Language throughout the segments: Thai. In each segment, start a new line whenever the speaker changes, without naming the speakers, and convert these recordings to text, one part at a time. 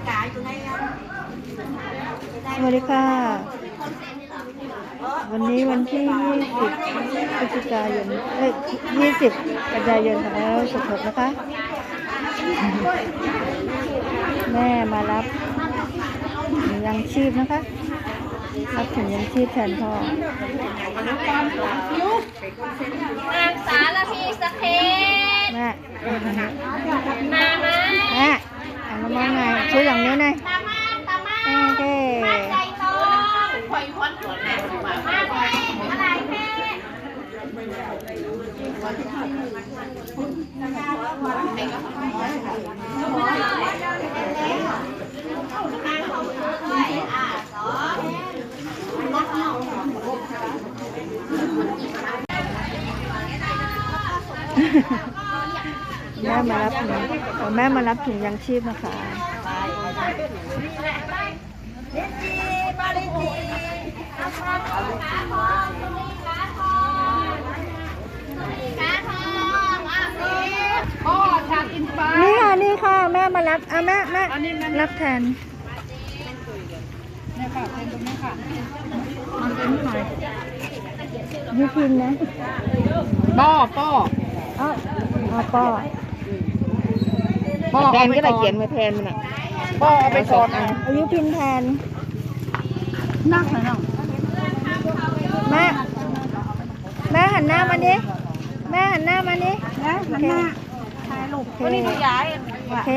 สวัสดีค่ะ วันนี้วันที่ 20พฤศจิกายนเอ้ย20 กันยายน2516นะคะ แม่มารับถุงยังชีพนะคะ รับถุงยังชีพแทนพ่อ
นางสารพีสะเทศ
แม่
มามา
แม่ อ่านมองไงช่ว
แม่มารั
บถุงแม่มารับถุงยังชีพนะคะ
นี่
ค่ะนี่ค่ะ แม่มารับอะแม่แม่รับแทน
นี่ค่ะเป็นตรงนี้ค่ะ
มันเป็นใครยูพินนะ
ป้อป้อ
อ้าวอาป้อ
ป้อ
แท
เอา
น
ไป
ก็ได้
ก่อน
เขียนมาแทนมันอะ
ป้อเอาไปก่อนอะ
อายุพินแทน
นั่งหน่อยน้อง
แม่แม่หันหน้ามาดิแม่หันหน้ามาดิ
นะ
โอเค
ถ่ายรูป
โอเคโอเค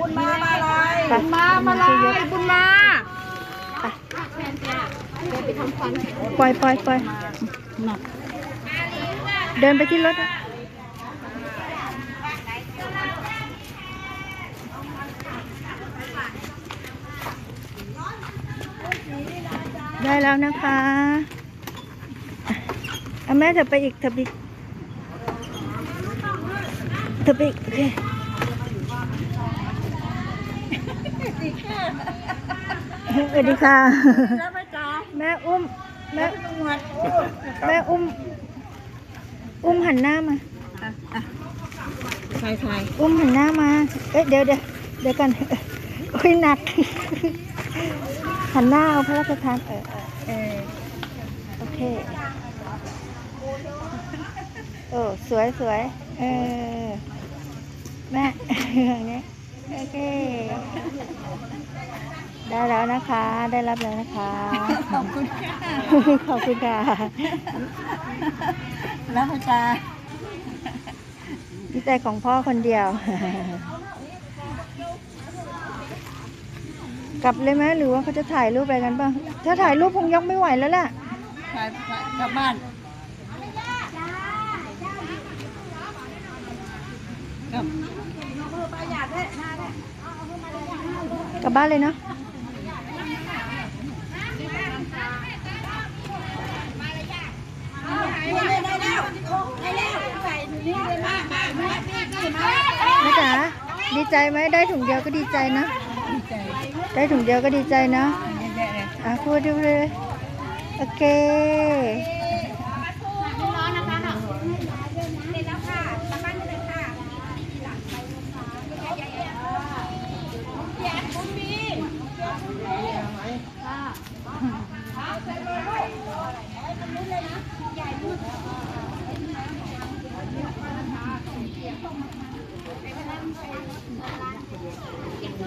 บุญมามาลาย
ไป
บุญมามาลายบุญมา
ปล่อยปล่อยปล่อยเดินไปที่รถ ได้แล้วนะคะเอาแม่เธอไปอีกเธอไปอีกเธอไปอีกโอเคสวัสดีค่ะแม่อุ้มแม่แม่อุ้ม อุ้มหันหน้ามา
ใช่ใช่
อุ้มหันหน้ามา เอ๊ะเดี๋ยวเดี๋ยวเดี๋ยวกันโอ้ยหนัก หันหน้าเอาพระราชทานเออเออเออโอเคโอ้สวยสวยเออแม่อย่างนี้โอเค ได้แล้วนะคะ ได้รับแล้วนะคะ
ขอบคุณค่ะ
ขอบคุณค่ะ
แล้วพระจา
ดีใจของพ่อคนเดียว กลับเลยไหมหรือว่าเขาจะถ่ายรูปอะไรกันบ้างถ้าถ่ายรูปคงยกไม่ไหวแล้วล่ะ
ไปกลับบ้าน กลับ
กลับบ้านเลยเนาะแม่จ๋าดีใจไหมได้ถุงเดียวก็ดีใจนะ
ดีใจ
ได้ถุงเดียวก็ดีใจนะ
เยอะแยะเลย
อะพูดดูเลย โอเค
ร้อนนะคะเนาะเสร็จแล้วค่ะกลับบ้านไปเลยค่ะ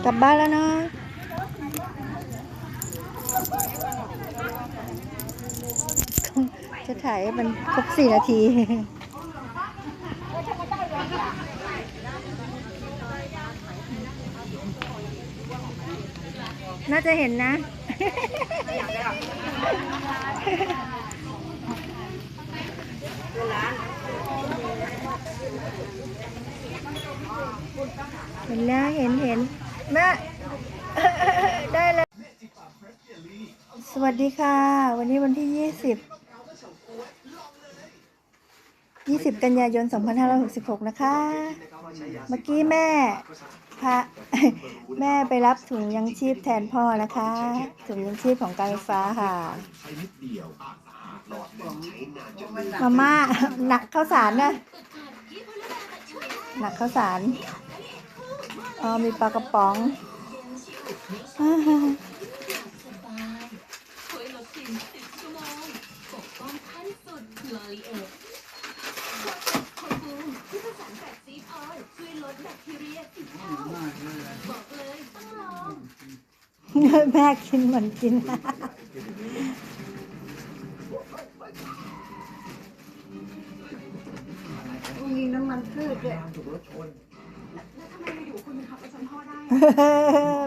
กลับบ้านแล้วเนาะจะถ่ายให้มันครบสี่นาทีน่าจะเห็นนะ เห็นแล้วเห็นเห็น แม่ได้แล้วสวัสดีค่ะ วันนี้วันที่ยี่สิบยี่สิบกันยายนสองพันห้าร้อยหกสิบหกนะคะ เมื่อกี้แม่พาแม่ไปรับถุงยังชีพแทนพ่อนะคะ ถุงยังชีพของการไฟฟ้าค่ะมาม่าหนักข้าวสารนะหนักข้าวสาร อ๋อมีปลากระป๋องอ่าฮะ
สบายช่วยลดสิวสิบชั่วโมงปกป้องขั้นสุดลอรีเอทคอยบูมที่ผสานแบบซีฟออยล์ช่วยลดแบคทีเรียสิบเท่าบอกเลยต้องลอง
แม่กินเหมือนกิน
มีน้ำมันพืชด้วย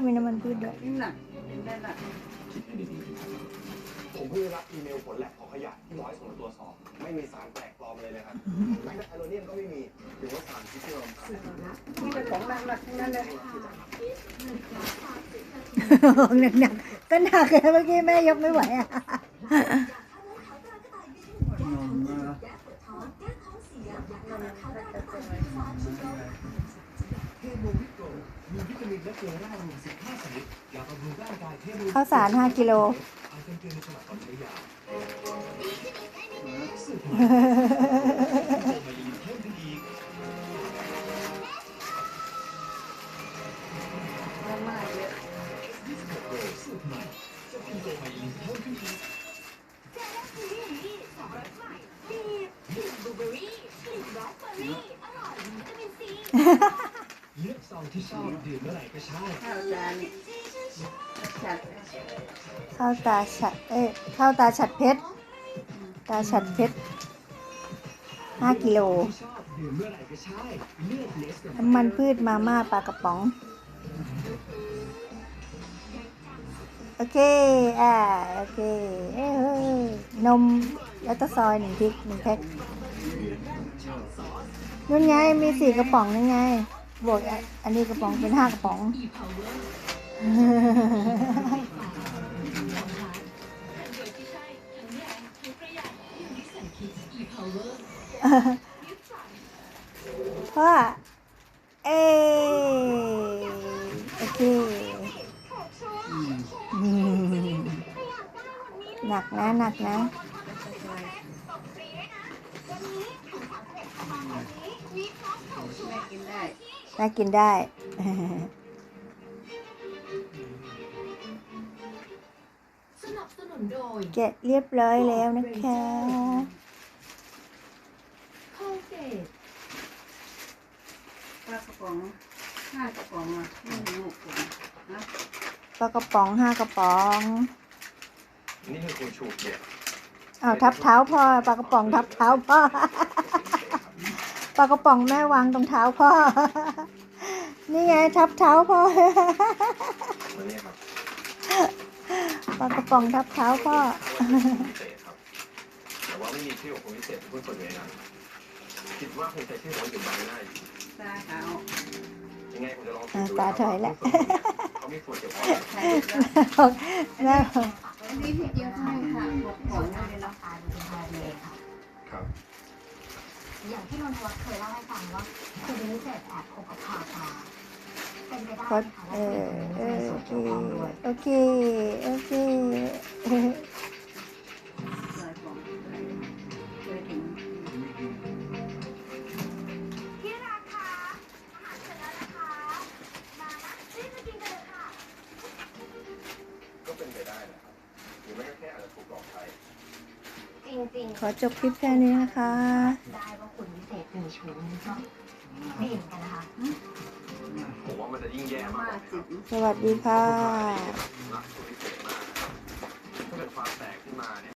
มีน้ำมันพืชด้วย
นี่น่ะเห็นได้น่ะ
คิดให้ดีๆผมเพิ่งได้รับอีเมลผลแลบของขยะที่ร้อยส่งมาตรวจสอบ ไม่มีสารแปลกปลอมเลยนะครับแม้แต่ไอโรเนียมก็ไม่มีหรือว่าสารพิษที่เรา
มีแต่ของหนักๆทั้งนั้นเลย
หนักๆก็หนักเลยเมื่อกี้แม่ยกไม่ไหวอะ
เกลือแร่รวม15ชนิดยาบำรุงร่างกายเทพ
ข้าวสาร5กิโล
อาจเป็นเกลือในฉลากก่อนใช้ยาสืบมาลีเพิ่มขึ้ ดื่มเมื่อไหร่ก็ใช่
ข้าวจานจัด
ข้าวตาฉัด เอ้ยข้าวตาฉัดเพชร ตาฉัดเพชร5กิโล
ที่ชอบดื่มเมื่อไหร่ก็ใช่เลือกเนสกาแฟ
น้ำมันพืชมาม่าปลากระป๋อง โอเค อ่า โอเคเอ้ยเนมยัตเตอร์ซอยหนึ่งพริกหนึ่งแพ็คนู่นไง มีสี่กระป๋องนี่ไง บวกอันนี้กระป๋องเป็นห้ากระป๋อง
พ่อ เอ
โอเคหนักนะหนักนะ
แม่กินได้
น่ากินได้
สนับสนุนโดย
แกะเรียบร้อยแล้วนะคะ
โคเกต
ปลากระป๋องห้ากระป๋องอะไม่รู้ผมนะ
ปลากระป๋องห้ากระป๋อง
นี่คือคุณชูเกียรติ
อ้าวทับเท้าพ่อปลากระป๋องทับเท้าพ่อ ปลากระป๋องแม่วางตรงเท้าพ่อ นี่ไงทับเท้าพ่อ
วันนี้ครับ
ปลากระป๋องทับเท้าพ่อ
พิเศษครับ แต่ว่าไม่มีชื่อของคนพิเศษที่เพิ่งเปิดในนั้นคิดว่าคงใช้ชื่อของอื่นบางไม่ได้อยู่
ตาขาว
ยังไงผมจะลอง
อ่าตาถอยแล้ว
เขามีส่วนเกี่ยวข้อง
ใช่แล้ว
แม่บอก
อันนี้พี่เดียวให้ค่ะหกของนั่นเลยเนาะ
ครับ
อย่างที่นนทวัฒน์เคยเล่าให้ฟังว่าคุณวิเศษแอบคบกับข่าตาเป็นไปได้ไหมคะว่าจะ
อ
มี
เอ
ส่วนเกี่ยวข้องด้วย
โอเค โอเค
ที่รักคะอาหารเสร็จแล้วนะคะ มานะรีบมากินกันเลยค่ะ
ก็เป็นไปได้นะครับหรือไม่ก็แค่อาจจะถูกหลอกใช้
ขอจบคลิปแค่นี้นะคะ
ๆได้ว่าคุณวิเศษมีชู้นี่ก็ไม่เห็นกันนะคะ
ผมว่ามันจะยิ่งแย่มาก
มาก
กว่า
จิ
นี้
ต
สวัสดีค่ะ
รักคุณพิเศษมากนะครับถ้าเกิดความแตกขึ้นมาเนี่ย